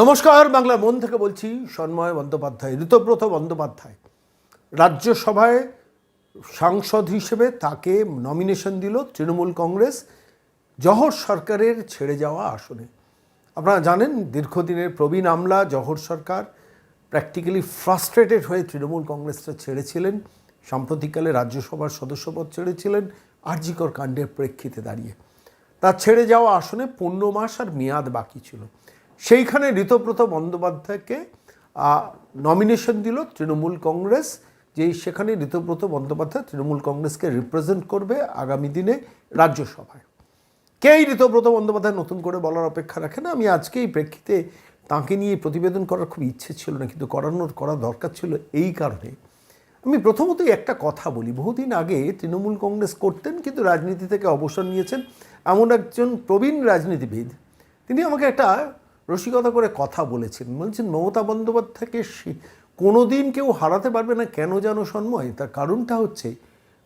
নমস্কার, বাংলা মন থেকে বলছি সন্ময় বন্দ্যোপাধ্যায়, ঋতব্রত বন্দ্যোপাধ্যায়। রাজ্যসভায় সাংসদ হিসেবে তাকে নমিনেশন দিল তৃণমূল কংগ্রেস, জহর সরকারের ছেড়ে যাওয়া আসনে। আপনারা জানেন, দীর্ঘদিনের প্রবীণ আমলা জহর সরকার প্র্যাকটিক্যালি ফ্রাস্ট্রেটেড হয়ে তৃণমূল কংগ্রেসটা ছেড়েছিলেন। সাম্প্রতিককালে রাজ্যসভার সদস্যপদ ছেড়েছিলেন, আরজিকর কাণ্ডের প্রেক্ষিতে দাঁড়িয়ে। তার ছেড়ে যাওয়া আসনে পনেরো মাস আর মেয়াদ বাকি ছিল। সেইখানে ঋতব্রত বন্দ্যোপাধ্যায়কে নমিনেশন দিল তৃণমূল কংগ্রেস যে সেখানে ঋতব্রত বন্দ্যোপাধ্যায় তৃণমূল কংগ্রেসকে রিপ্রেজেন্ট করবে আগামী দিনে রাজ্যসভায়। কেই ঋতব্রত বন্দ্যোপাধ্যায় নতুন করে বলার অপেক্ষা রাখে না? আমি আজকে এই প্রেক্ষিতে তাঁকে নিয়ে প্রতিবেদন করার খুব ইচ্ছে ছিল না, কিন্তু করানোর করা দরকার ছিল এই কারণে। আমি প্রথমতই একটা কথা বলি, বহুদিন আগে তৃণমূল কংগ্রেস করতেন, কিন্তু রাজনীতি থেকে অবসর নিয়েছেন এমন একজন প্রবীণ রাজনীতিবিদ। তিনি আমাকে একটা রসিকতা করে কথা বলেছেন। বলছেন, মমতা বন্দ্যোপাধ্যায়কে সে- কোনোদিন কেউ হারাতে পারবে না, কেন যেন সন্ময়? তার কারণটা হচ্ছে,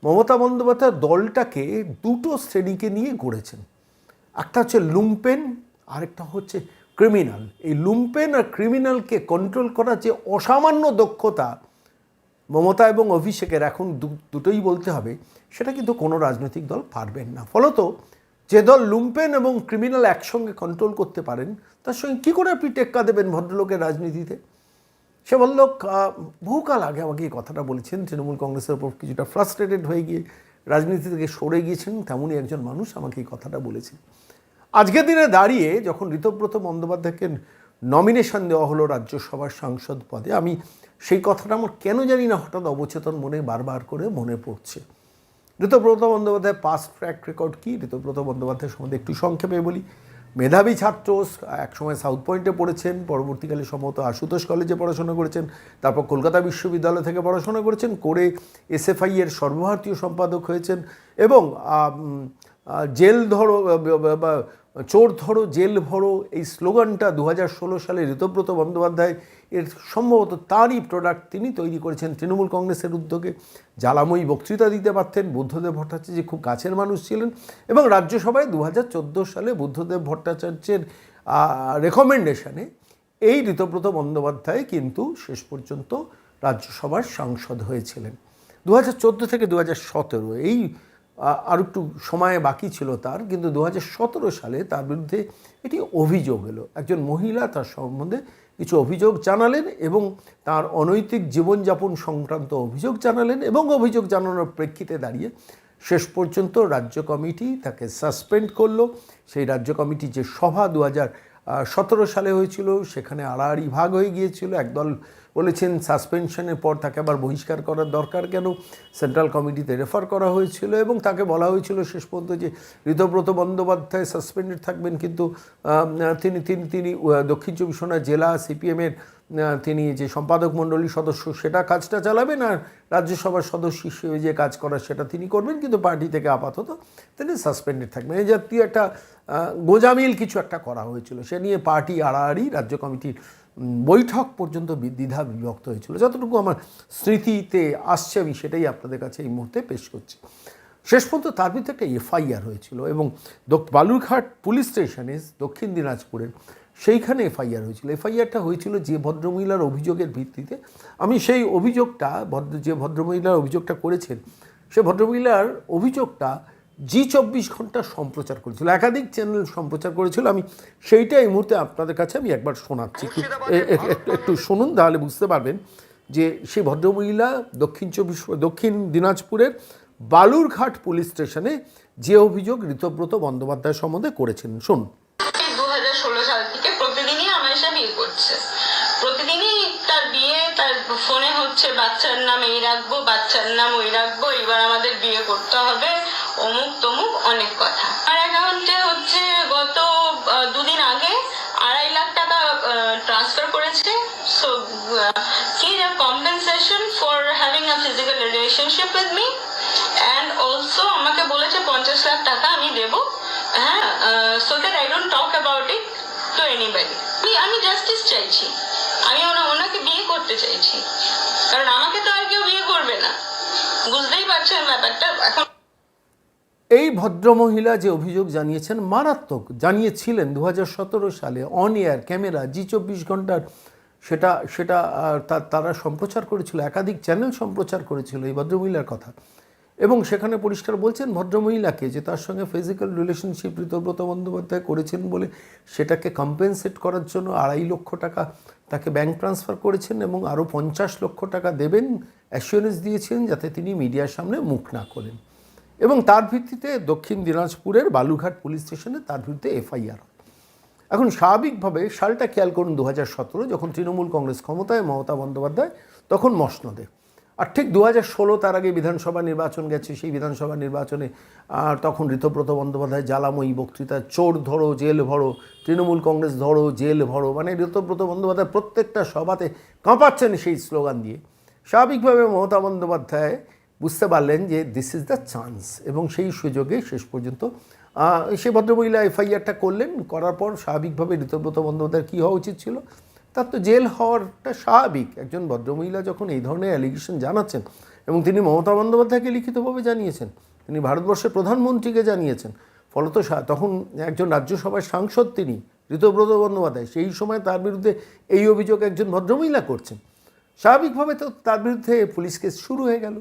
মমতা বন্দ্যোপাধ্যায় দলটাকে দুটো শ্রেণীকে নিয়ে গড়েছেন। একটা হচ্ছে লুম্পেন, আরেকটা হচ্ছে ক্রিমিনাল। এই লুম্পেন আর ক্রিমিনালকে কন্ট্রোল করার যে অসামান্য দক্ষতা মমতা এবং অভিষেকের এখন দুটোই বলতে হবে, সেটা কিন্তু কোনো রাজনৈতিক দল পারবেন না। ফলত যে দল লুম্পেন এবং ক্রিমিনাল একসঙ্গে কন্ট্রোল করতে পারেন, তার সঙ্গে কী করে আপনি টেক্কা দেবেন ভদ্রলোকের রাজনীতিতে? সে বলল বহুকাল আগে আমাকে এই কথাটা বলেছেন, তৃণমূল কংগ্রেসের ওপর কিছুটা ফ্রাস্ট্রেটেড হয়ে গিয়ে, রাজনীতি থেকে সরে গিয়েছেন, তেমনই একজন মানুষ আমাকে এই কথাটা বলেছেন। আজকের দিনে দাঁড়িয়ে যখন ঋতব্রত বন্দ্যোপাধ্যায়কে নমিনেশন দেওয়া হলো রাজ্যসভার সাংসদ পদে, আমি সেই কথাটা আমার কেন জানি না হঠাৎ অবচেতন মনে বারবার করে মনে পড়ছে। Ritabrata Bandyopadhyay past track record কী? ঋতব্রত বন্দ্যোপাধ্যায় সম্বন্ধে একটু সংক্ষেপে বলি। মেধাবী ছাত্র একসময় সাউথ পয়েন্টে পড়েছেন, পরবর্তীকালে সম্ভবত আশুতোষ কলেজে পড়াশোনা করেছেন, তারপর কলকাতা বিশ্ববিদ্যালয় থেকে পড়াশোনা করেছেন, করে এসএফআই এর সর্বভারতীয় সম্পাদক হয়েছেন এবং জেল ধরো চোর ধরো, জেল ভরো, এই স্লোগানটা দু হাজার ষোলো সালে ঋতব্রত বন্দ্যোপাধ্যায় এর সম্ভবত তারই প্রোডাক্ট তিনি তৈরি করেছেন তৃণমূল কংগ্রেসের উদ্যোগে। জ্বালাময়ী বক্তৃতা দিতে পারতেন বুদ্ধদেব ভট্টাচার্য খুব কাছের মানুষ ছিলেন এবং রাজ্যসভায় দু হাজার চোদ্দ সালে বুদ্ধদেব ভট্টাচার্যের রেকমেন্ডেশনে এই ঋতব্রত বন্দ্যোপাধ্যায় কিন্তু শেষ পর্যন্ত রাজ্যসভার সাংসদ হয়েছিলেন। দু হাজার চোদ্দ থেকে দু হাজার সতেরো এই আর একটু সময় বাকি ছিল তার, কিন্তু দু হাজার সতেরো সালে তার বিরুদ্ধে এটি অভিযোগ এলো। একজন মহিলা তার সম্বন্ধে কিছু অভিযোগ জানালেন এবং তার অনৈতিক জীবনযাপন সংক্রান্ত অভিযোগ জানালেন এবং অভিযোগ জানানোর প্রেক্ষিতে দাঁড়িয়ে শেষ পর্যন্ত রাজ্য কমিটি তাকে সাসপেন্ড করল। সেই রাজ্য কমিটি যে সভা দু হাজার সতেরো সালে হয়েছিল, সেখানে আড়াআড়ি ভাগ হয়ে গিয়েছিল। একদল বলেছেন সাসপেনশনের পর তাকে আবার বহিষ্কার করার দরকার কেন? সেন্ট্রাল কমিটিতে রেফার করা হয়েছিল এবং তাকে বলা হয়েছিল শেষ পর্যন্ত যে ঋতব্রত বন্দ্যোপাধ্যায় সাসপেন্ডেড থাকবেন। কিন্তু তিনি তিনি তিনি দক্ষিণ চব্বিশ জেলা সিপিএমের তিনি যে সম্পাদক মণ্ডলীর সদস্য, সেটা কাজটা চালাবেন আর রাজ্যসভার সদস্য হিসেবে যে কাজ করার সেটা তিনি করবেন, কিন্তু পার্টি থেকে আপাতত তিনি সাসপেন্ডেড থাকবেন। এই জাতীয় একটা গোজামিল কিছু একটা করা হয়েছিল। সে নিয়ে পার্টি আড়াআড়ি, রাজ্য কমিটির বৈঠক পর্যন্ত দ্বিধা বিভক্ত হয়েছিল। যতটুকু আমার স্মৃতিতে আসছে, আমি সেটাই আপনাদের কাছে এই মুহূর্তে পেশ করছি। শেষ পর্যন্ত তার ভিতরে একটা এফআইআর হয়েছিল এবং বালুরঘাট পুলিশ স্টেশনে দক্ষিণ দিনাজপুরের সেইখানে এফআইআর হয়েছিল। এফআইআরটা হয়েছিল যে ভদ্রমহিলার অভিযোগের ভিত্তিতে। আমি সেই অভিযোগটা ভদ্র যে ভদ্রমহিলার অভিযোগটা করেছেন সে ভদ্রমহিলার অভিযোগটা জি চব্বিশ ঘণ্টা সম্প্রচার করেছিল। একাধিক চ্যানেল সম্প্রচার করেছিল। আমি সেইটা এই মুহূর্তে আপনাদের কাছে আমি একবার শোনাচ্ছি। একটু একটু শুনুন তাহলে বুঝতে পারবেন যে সেই ভদ্রমহিলা দক্ষিণ চব্বিশ দক্ষিণ দিনাজপুরের বালুরঘাট পুলিশ স্টেশনে যে অভিযোগ ঋতব্রত বন্দ্যোপাধ্যায় সম্বন্ধে করেছেন। শুনুন দু হাজার ষোলো সাল থেকে প্রতিদিনই আমার এসে বিয়ে করছে প্রতিদিনই তার বিয়ে তার ফোনে হচ্ছে, বাচ্চার নাম এই রাখব, বাচ্চার নাম ওই রাখব, এবার আমাদের বিয়ে করতে হবে। অমুক তমুক অনেক কথা। আর অ্যাকাউন্টে হচ্ছে গত দুদিন আগে আড়াই লাখ টাকা ট্রান্সফার করেছে। সো কি compensation for having a physical relationship with me and also আমাকে বলেছে পঞ্চাশ লাখ টাকা আমি দেবো। হ্যাঁ so that I don't talk about it to anybody আমি জাস্টিস চাইছি। আমি ওনাকে বিয়ে করতে চাইছি। কারণ আমাকে তো আর কেউ বিয়ে করবে না। বুঝতেই পারছেন ব্যাপারটা, এখন এই ভদ্রমহিলা যে অভিযোগ জানিয়েছেন, মারাত্মক জানিয়েছিলেন দু হাজার সতেরো সালে অন এয়ার ক্যামেরা, জি চব্বিশ ঘণ্টার সেটা সেটা তারা সম্প্রচার করেছিল, একাধিক চ্যানেল সম্প্রচার করেছিল এই ভদ্রমহিলার কথা। এবং সেখানে পরিষ্কার বলছেন ভদ্রমহিলাকে যে তার সঙ্গে ফিজিক্যাল রিলেশনশিপ ঋতব্রত বন্দ্যোপাধ্যায় করেছেন বলে সেটাকে কম্পেনসেট করার জন্য আড়াই লক্ষ টাকা তাকে ব্যাংক ট্রান্সফার করেছেন এবং আরও পঞ্চাশ লক্ষ টাকা দেবেন অ্যাসিওরেন্স দিয়েছেন যাতে তিনি মিডিয়ার সামনে মুখ না করেন এবং তার ভিত্তিতে দক্ষিণ দিনাজপুরের বালুঘাট পুলিশ স্টেশনে তার বিরুদ্ধে এফআইআর। এখন স্বাভাবিকভাবে সালটা খেয়াল করুন দু যখন তৃণমূল কংগ্রেস ক্ষমতায় মমতা বন্দ্যোপাধ্যায়, তখন মসনদে। আর ঠিক দু ষোলো তার আগে বিধানসভা নির্বাচন গেছে, সেই বিধানসভা নির্বাচনে, আর তখন ঋতব্রত বন্দ্যোপাধ্যায়, জ্বালাময়ী বক্তৃতা চোর ধরো, জেল ভরো, তৃণমূল কংগ্রেস ধরো, জেল ভরো মানে ঋতব্রত বন্দ্যোপাধ্যায় প্রত্যেকটা সভাতে কাঁপাচ্ছেন সেই স্লোগান দিয়ে। স্বাভাবিকভাবে মমতা বন্দ্যোপাধ্যায় বুঝতে পারলেন যে দিস ইজ দ্য চান্স এবং সেই সুযোগে শেষ পর্যন্ত সে ভদ্রমহিলা এফআইআরটা করলেন, করার পর স্বাভাবিকভাবে ঋতব্রত বন্দ্যোপাধ্যায়ের কী হওয়া উচিত ছিল? তার তো জেল হওয়ারটা স্বাভাবিক। একজন ভদ্রমহিলা যখন এই ধরনের অ্যালিগেশন জানাচ্ছেন এবং তিনি মমতা বন্দ্যোপাধ্যায়কে লিখিতভাবে জানিয়েছেন, তিনি ভারতবর্ষের প্রধানমন্ত্রীকে জানিয়েছেন, ফলত তখন একজন রাজ্যসভার সাংসদ তিনি, ঋতব্রত বন্দ্যোপাধ্যায়, সেই সময় তার বিরুদ্ধে এই অভিযোগ একজন ভদ্রমহিলা করছেন। স্বাভাবিকভাবে তো তার বিরুদ্ধে পুলিশ কেস শুরু হয়ে গেল।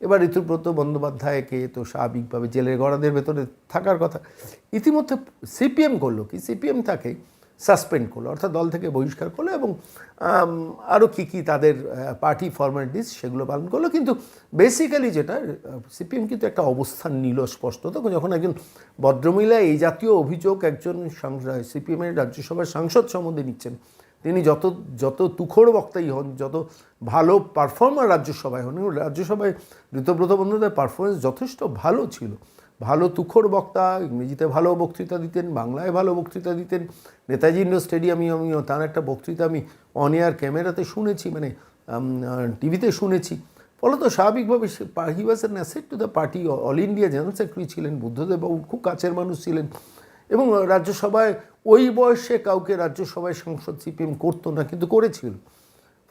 এবার ঋতুব্রত বন্দ্যোপাধ্যায়কে তো স্বাভাবিকভাবে জেলের গড়াদের ভেতরে থাকার কথা। ইতিমধ্যে সিপিএম করল কি? সিপিএম তাকে সাসপেন্ড করল, অর্থাৎ দল থেকে বহিষ্কার করল এবং আরও কী কী তাদের পার্টি ফর্মালিটিস সেগুলো পালন করল। কিন্তু বেসিক্যালি যেটা সিপিএম কিন্তু একটা অবস্থান নিল স্পষ্টত। যখন একজন ভদ্রমহিলা এই জাতীয় অভিযোগ একজন সিপিএমের রাজ্যসভার সাংসদ সম্বন্ধে নিচ্ছেন, তিনি যত যত তুখোড় বক্তাই হন, যত ভালো পারফর্মার রাজ্যসভায় হন রাজ্যসভায় ঋতব্রত বন্দ্যোপাধ্যায়ের পারফরমেন্স যথেষ্ট ভালো ছিল। ভালো তুখোড় বক্তা, ইংরেজিতে ভালো বক্তৃতা দিতেন, বাংলায় ভালো বক্তৃতা দিতেন। নেতাজি ইন্ডোর স্টেডিয়ামে আমিও তার একটা বক্তৃতা আমি অন এয়ার ক্যামেরাতে শুনেছি মানে টিভিতে শুনেছি। ফলত স্বাভাবিকভাবে সে he was an asset to the party all India general secretary ছিলেন, বুদ্ধদেব বাবু খুব কাছের মানুষ ছিলেন। এবং রাজ্যসভায়, ওই বয়সে কাউকে রাজ্যসভায় সংসদ, সিপিএম করতো না, কিন্তু করেছিল।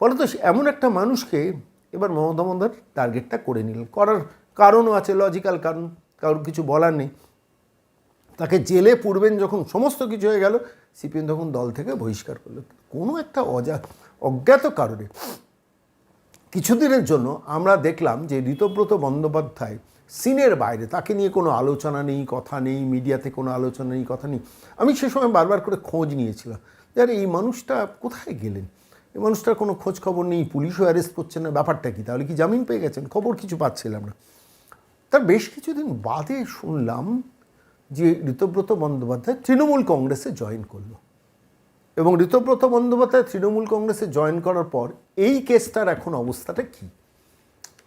ফলত এমন একটা মানুষকে এবার মমতা বন্দ্যোপাধ্যায় টার্গেটটা করে নিলেন। করার কারণও আছে লজিক্যাল কারণ। কারোর কিছু বলার নেই। তাকে জেলে পূর্বেন যখন সমস্ত কিছু হয়ে গেল, সিপিএম তখন দল থেকে বহিষ্কার করল। কোনো একটা অজা অজ্ঞাত কারণে। কিছুদিনের জন্য আমরা দেখলাম যে ঋতব্রত বন্দ্যোপাধ্যায় সিনের বাইরে, তাকে নিয়ে কোনো আলোচনা নেই, কথা নেই, মিডিয়াতে কোনো আলোচনা নেই, কথা নেই। আমি সে সময় বারবার করে খোঁজ নিয়েছিলাম। যে আরে এই মানুষটা কোথায় গেলেন? এই মানুষটার কোনো খোঁজ খবর নেই, পুলিশও অ্যারেস্ট করছে না। ব্যাপারটা কি? তাহলে কি জামিন পেয়ে গেছেন? খবর কিছু পাচ্ছিলাম না। তার বেশ কিছুদিন বাদে শুনলাম যে ঋতব্রত বন্দ্যোপাধ্যায় তৃণমূল কংগ্রেসে জয়েন করল। এবং ঋতব্রত বন্দ্যোপাধ্যায় তৃণমূল কংগ্রেসে জয়েন করার পর এই কেসটার এখন অবস্থাটা কী?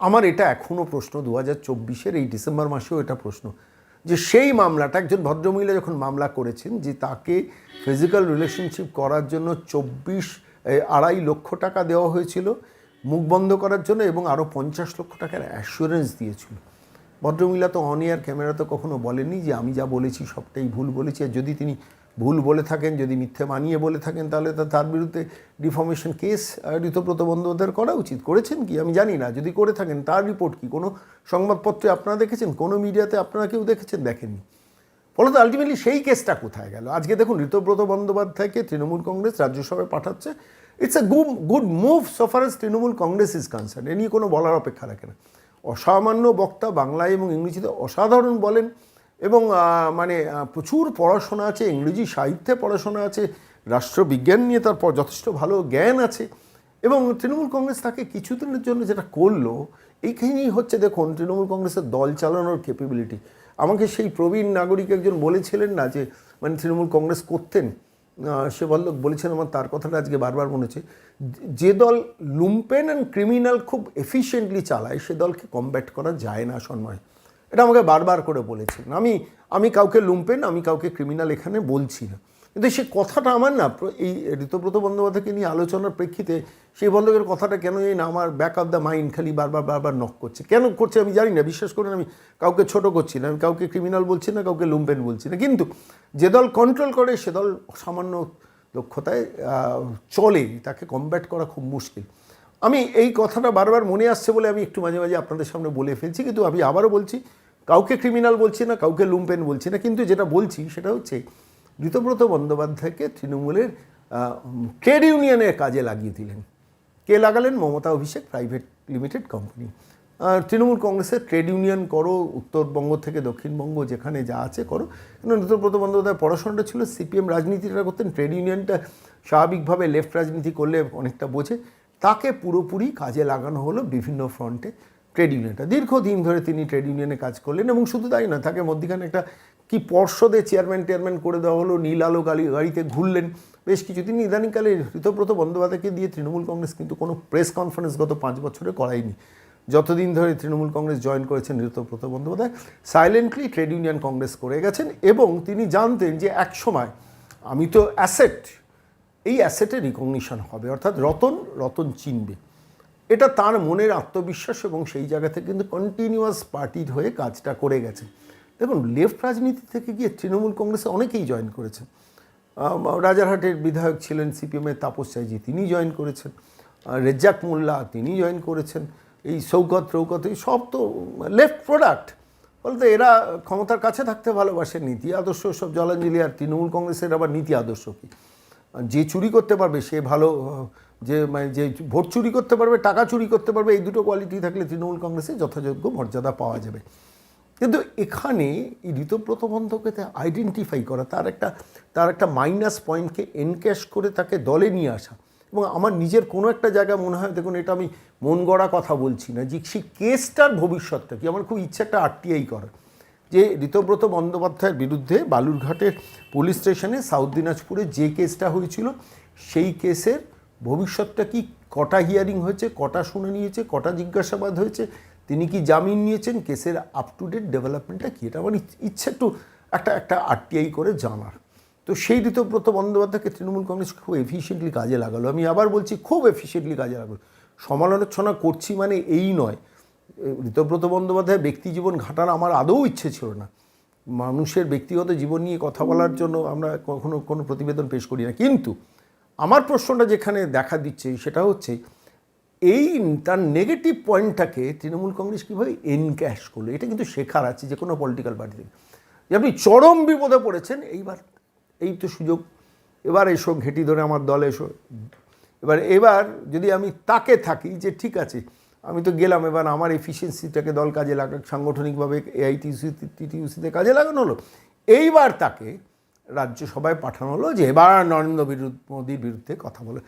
আমার এটা এখনও প্রশ্ন দু হাজার চব্বিশের এই ডিসেম্বর মাসেও এটা প্রশ্ন যে সেই মামলাটা, একজন ভদ্রমহিলা যখন মামলা করেছেন যে তাকে ফিজিক্যাল রিলেশনশিপ করার জন্য চব্বিশ আড়াই লক্ষ টাকা দেওয়া হয়েছিল, মুখ বন্ধ করার জন্য এবং আরও পঞ্চাশ লক্ষ টাকার অ্যাসুরেন্স দিয়েছিল। ভদ্রমহিলা তো অন এয়ার ক্যামেরা তো কখনো বলেননি যে আমি যা বলেছি সবটাই ভুল বলেছি। আর যদি তিনি ভুল বলে থাকেন, যদি মিথ্যে মানিয়ে বলে থাকেন, তাহলে তার বিরুদ্ধে ডিফর্মেশন কেস ঋতব্রত বন্দ্যোপাধ্যায়ের করা উচিত। করেছেন কি? আমি জানি না। যদি করে থাকেন, তার রিপোর্ট কি? কোনো সংবাদপত্রে আপনারা দেখেছেন? কোনো মিডিয়াতে আপনারা কেউ দেখেছেন? দেখেননি। ফলত আলটিমেটলি সেই কেসটা কোথায় গেল? আজকে দেখুন ঋতব্রত বন্দ্যোপাধ্যায়কে তৃণমূল কংগ্রেস রাজ্যসভায় পাঠাচ্ছে। It's a good good move as Trinamool Congress is concern a নিয়ে কোনো বলার অপেক্ষা রাখে না। অসামান্য বক্তা বাংলায় এবং ইংরেজিতে অসাধারণ বলেন এবং মানে প্রচুর পড়াশোনা আছে, ইংরেজি সাহিত্যে পড়াশোনা আছে, রাষ্ট্রবিজ্ঞান নিয়ে তার যথেষ্ট ভালো জ্ঞান আছে এবং তৃণমূল কংগ্রেস তাকে কিছুদিনের জন্য যেটা করল, এইখানেই হচ্ছে দেখুন তৃণমূল কংগ্রেসের দল চালানোর ক্যাপেবিলিটি আমাকে সেই প্রবীণ নাগরিক একজন বলেছিলেন না যে মানে তৃণমূল কংগ্রেস করতেন? বলল বলেছেন আমার, তার কথাটা আজকে বারবার মনে হচ্ছে। যে দল লুম্পেন অ্যান্ড ক্রিমিনাল খুব এফিসিয়েন্টলি চালায়, সে দলকে কমব্যাট করা যায় না সন্ময়। এটা আমাকে বারবার করে বলেছেন। আমি আমি কাউকে লুম্পেন, আমি কাউকে ক্রিমিনাল এখানে বলছি না। কিন্তু সে কথাটা আমার না, এই ঋতব্রত বন্দ্যোপাধ্যায়কে নিয়ে আলোচনার প্রেক্ষিতে সেই বন্ধকের কথাটা কেন এই না আমার ব্যাক অফ দ্য মাইন্ড খালি বারবার বারবার নক করছে? কেন করছে আমি জানি না, বিশ্বাস করুন আমি কাউকে ছোট করছি না, আমি কাউকে ক্রিমিনাল বলছি না, কাউকে লুম্পেন বলছি না। কিন্তু যে দল কন্ট্রোল করে, সে দল সামান্য দক্ষতায় চলে, তাকে কমব্যাট করা খুব মুশকিল। আমি এই কথাটা বারবার মনে আসছে বলে আমি একটু মাঝে মাঝে আপনাদের সামনে বলে ফেলছি, কিন্তু আমি আবারও বলছি, কাউকে ক্রিমিনাল বলছি না, কাউকে লুম্পেন বলছি না, কিন্তু যেটা বলছি সেটা হচ্ছে ঋতব্রত বন্দ্যোপাধ্যায়কে তৃণমূলের ট্রেড ইউনিয়নের কাজে লাগিয়ে দিলেন। কে লাগালেন? Mamata Abhishek, private limited company. আর তৃণমূল কংগ্রেসের ট্রেড ইউনিয়ন করো, উত্তরবঙ্গ থেকে দক্ষিণবঙ্গ যেখানে যা আছে করো। কিন্তু ঋতব্রত বন্দ্যোপাধ্যায় পড়াশোনাটা ছিল, সিপিএম রাজনীতিটা করতেন, ট্রেড ইউনিয়নটা স্বাভাবিকভাবে লেফট রাজনীতি করলে অনেকটা বোঝে। তাকে পুরোপুরি কাজে লাগানো হলো বিভিন্ন ফ্রন্টে ট্রেড ইউনিয়নটা। দীর্ঘদিন ধরে তিনি ট্রেড ইউনিয়নে কাজ করলেন এবং শুধু তাই না তাকে মধ্যখানে একটা কি পর্ষদে চেয়ারম্যান টেয়ারম্যান করে দেওয়া হলো, নীল আলো গাড়ি, গাড়িতে ঘুরলেন। বেশ কিছু তিনি ইদানিংকালে ঋতব্রত বন্দ্যোপাধ্যায়কে দিয়ে তৃণমূল কংগ্রেস কিন্তু কোনো প্রেস কনফারেন্স গত পাঁচ বছরে করায়নি। যতদিন ধরে তৃণমূল কংগ্রেস জয়েন করেছেন Ritabrata Bandyopadhyay silently trade union Congress করে গেছেন এবং তিনি জানতেন যে এক সময় আমি তো অ্যাসেট এই অ্যাসেটের রিকগনিশন হবে, অর্থাৎ রতন রতন চিনবে। এটা তার মনের আত্মবিশ্বাস এবং সেই জায়গা থেকে কিন্তু কন্টিনিউয়াস পার্টির হয়ে কাজটা করে গেছে দেখুন লেফট রাজনীতি থেকে গিয়ে তৃণমূল কংগ্রেসে অনেকেই জয়েন করেছেন। রাজারহাটের বিধায়ক ছিলেন সিপিএমের তাপস চাইজি, তিনি জয়েন করেছেন। রেজ্জাক মোল্লা, তিনি জয়েন করেছেন। এই সৌগত, রৌগত, এই সব তো লেফট প্রোডাক্ট বলতে এরা ক্ষমতার কাছে থাকতে ভালোবাসে, নীতি আদর্শ সব জলাঞ্জলি, আর তৃণমূল কংগ্রেসের আবার নীতি আদর্শ কী? যে চুরি করতে পারবে, সে ভালো, যে মানে যে ভোট চুরি করতে পারবে, টাকা চুরি করতে পারবে, এই দুটো কোয়ালিটি থাকলে তৃণমূল কংগ্রেসে যথাযোগ্য মর্যাদা পাওয়া যাবে। কিন্তু এখানে এই ঋতব্রত বন্ধকে আইডেন্টিফাই করা, তার একটা তার একটা মাইনাস পয়েন্টকে এনক্যাশ করে তাকে দলে নিয়ে আসা। এবং আমার নিজের কোনো একটা জায়গায় মনে হয়, দেখুন এটা আমি মন গড়া কথা বলছি না, যে সেই কেসটার ভবিষ্যৎটা কি? আমার খুব ইচ্ছা একটা আরটিআই করার। যে ঋতব্রত বন্দ্যোপাধ্যায়ের বিরুদ্ধে বালুরঘাটের পুলিশ স্টেশনে সাউথ দিনাজপুরে যে কেসটা হয়েছিল, সেই কেসের ভবিষ্যৎটা কি? কটা হিয়ারিং হয়েছে, কটা শুনে নিয়েছে কটা জিজ্ঞাসাবাদ হয়েছে তিনি কি জামিন নিয়েছেন? কেসের আপ টু ডেট ডেভেলপমেন্টটা কী? এটা আমার ইচ্ছে একটু একটা একটা আরটিআই করে জানার। তো সেই ঋতব্রত বন্দ্যোপাধ্যায়কে তৃণমূল কংগ্রেস খুব এফিসিয়েন্টলি কাজে লাগালো। আমি আবার বলছি, খুব এফিসিয়েন্টলি কাজে লাগালো। সমালোচনা করছি মানে এই নয়। ঋতব্রত বন্দ্যোপাধ্যায় ব্যক্তি জীবন ঘাটার আমার আদৌ ইচ্ছে ছিল না। মানুষের ব্যক্তিগত জীবন নিয়ে কথা বলার জন্য আমরা কখনো কোনো প্রতিবেদন পেশ করি না। কিন্তু আমার প্রশ্নটা যেখানে দেখা দিচ্ছে সেটা হচ্ছে এই তার নেগেটিভ পয়েন্টটাকে তৃণমূল কংগ্রেস কীভাবে এনক্যাশ করল? এটা কিন্তু শেখার আছে যে কোনো পলিটিক্যাল পার্টি যে আপনি চরম বিপদে পড়েছেন, এইবার এই তো সুযোগ। এবার এসো, ঘেঁটি ধরে আমার দলে এসো। এবার এবার যদি আমি তাকে থাকি যে ঠিক আছে, আমি তো গেলাম, এবার আমার এফিসিয়েন্সিটাকে দল কাজে লাগা সাংগঠনিকভাবে এআইটিসি টিটিউসিতে কাজে লাগানো হলো। এইবার তাকে রাজ্যসভায় পাঠানো হলো যে, এবার নরেন্দ্র মোদীর বিরুদ্ধে কথা বলে।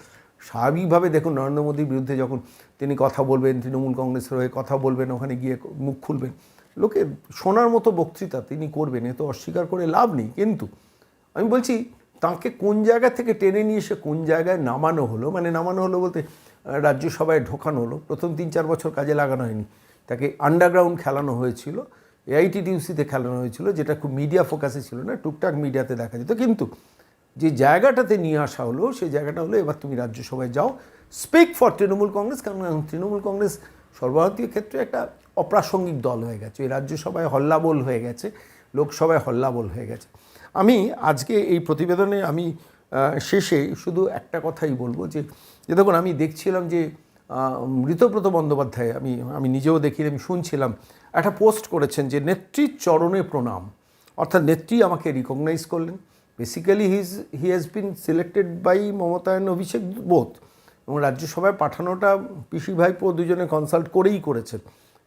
স্বাভাবিকভাবে দেখুন, নরেন্দ্র মোদীর বিরুদ্ধে যখন তিনি কথা বলবেন, তৃণমূল কংগ্রেসের হয়ে কথা বলবেন, ওখানে গিয়ে মুখ খুলবেন, লোকে শোনার মতো বক্তৃতা তিনি করবেন, এ তো অস্বীকার করে লাভ নেই। কিন্তু আমি বলছি, তাকে কোন জায়গা থেকে টেনে নিয়ে এসে কোন জায়গায় নামানো হলো? মানে নামানো হলো বলতে রাজ্যসভায় ঢোকানো হলো, প্রথম তিন চার বছর কাজে লাগানো হয়নি। তাকে আন্ডারগ্রাউন্ড খেলানো হয়েছিল এআইটিডিউসিতে খেলানো হয়েছিল, যেটা খুব মিডিয়া ফোকাসে ছিল না, টুকটাক মিডিয়াতে দেখা যেত। কিন্তু যে জায়গাটাতে নিয়ে আসা হলো সেই জায়গাটা হলো এবার তুমি রাজ্যসভায় যাও। স্পিক ফর তৃণমূল কংগ্রেস কারণ তৃণমূল কংগ্রেস সর্বভারতীয় ক্ষেত্রে একটা অপ্রাসঙ্গিক দল হয়ে গেছে। এই রাজ্যসভায় হল্লাবোল হয়ে গেছে লোকসভায় হল্লাবোল হয়ে গেছে। আমি আজকে এই প্রতিবেদনে আমি শেষে শুধু একটা কথাই বলব যে যে দেখুন আমি দেখছিলাম যে আহ, ঋতব্রত বন্দ্যোপাধ্যায় আমি আমি নিজেও দেখি আমি শুনছিলাম একটা পোস্ট করেছেন যে নেত্রীর চরণে প্রণাম। অর্থাৎ নেত্রী আমাকে রিকগনাইজ করলেন। Basically his he has been selected by Mamata and Abhishek বোধ এবং রাজ্যসভায় পাঠানোটা পিসি ভাইপো দুজনে কনসাল্ট করেই করেছেন।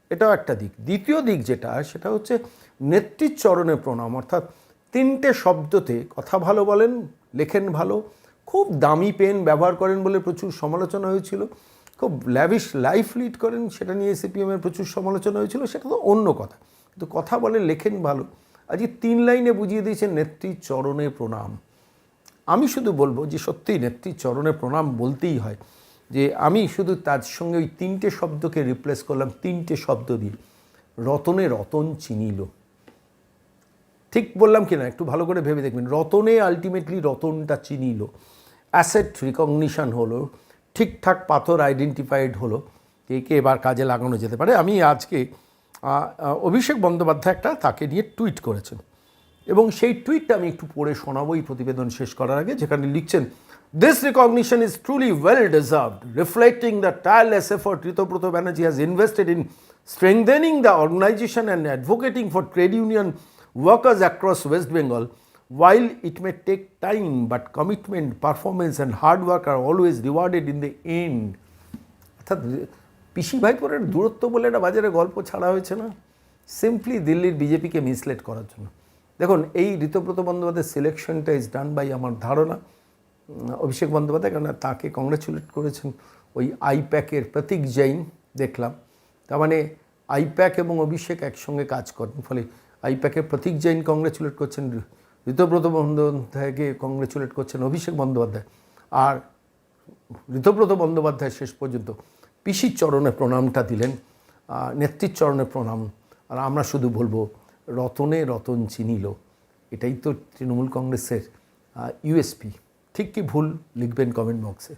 এটাও একটা দিক। দ্বিতীয় দিক যেটা, সেটা হচ্ছে নেত্রীর চরণে প্রণাম। অর্থাৎ তিনটে শব্দতে কথা ভালো বলেন, লেখেন ভালো, খুব দামি পেন ব্যবহার করেন বলে প্রচুর সমালোচনা হয়েছিল, খুব ল্যাভিশ লাইফ লিড করেন, সেটা নিয়ে সিপিএমের প্রচুর সমালোচনা হয়েছিল, সেটা তো অন্য কথা। কিন্তু কথা বলে, লেখেন ভালো। আজকে তিন লাইনে বুঝিয়ে দিয়েছেন নেত্রীর চরণে প্রণাম। আমি শুধু বলব যে সত্যিই নেত্রীর চরণে প্রণাম বলতেই হয় যে আমি শুধু তার সঙ্গে ওই তিনটে শব্দকে রিপ্লেস করলাম, তিনটে শব্দ দিয়ে। রতনে রতন চিনিল। ঠিক বললাম কি না একটু ভালো করে ভেবে দেখবেন। রতনে আলটিমেটলি রতনটা চিনিল। অ্যাসেট রিকগনিশন হলো, ঠিকঠাক পাথর আইডেন্টিফাইড হলো কে কে এবার কাজে লাগানো যেতে পারে। আমি আজকে অভিষেক বন্দ্যোপাধ্যায় একটা তাকে নিয়ে টুইট করেছেন। এবং সেই টুইটটা আমি একটু পড়ে শোনাবো এই প্রতিবেদন শেষ করার আগে, যেখানে লিখছেন this recognition is truly well deserved reflecting the tire tireless effort Ritabrata Banerjee has invested in strengthening the organisation and advocating for trade union workers across West Bengal while it may take time but commitment performance and hard work are always rewarded in the end অর্থাৎ পিসি ভাইপোরের দূরত্ব বলে একটা বাজারে গল্প ছাড়া হয়েছে না? সিম্পলি দিল্লির বিজেপিকে মিসলেট করার জন্য। দেখুন, এই ঋতব্রত বন্দ্যোপাধ্যায়ের সিলেকশনটা ইজ ডান বাই আমার ধারণা। অভিষেক বন্দ্যোপাধ্যায় কেন তাকে কংগ্রেচুলেট করেছেন। ওই আইপ্যাকের প্রতীক জৈন, দেখলাম। তার মানে আইপ্যাক এবং অভিষেক একসঙ্গে কাজ করেন। ফলে আইপ্যাকের প্রতীক জৈন কংগ্রেচুলেট করছেন, ঋতব্রত বন্দ্যোপাধ্যায়কে কংগ্রেচুলেট করছেন অভিষেক বন্দ্যোপাধ্যায়। আর ঋতব্রত বন্দ্যোপাধ্যায় শেষ পর্যন্ত পিসির চরণে প্রণামটা দিলেন নেত্রীর চরণে প্রণাম, আর আমরা শুধু বলব, রতনে রতন চিনিল। এটাই তো তৃণমূল কংগ্রেসের ইউএসপি ঠিক কি ভুল লিখবেন কমেন্ট বক্সে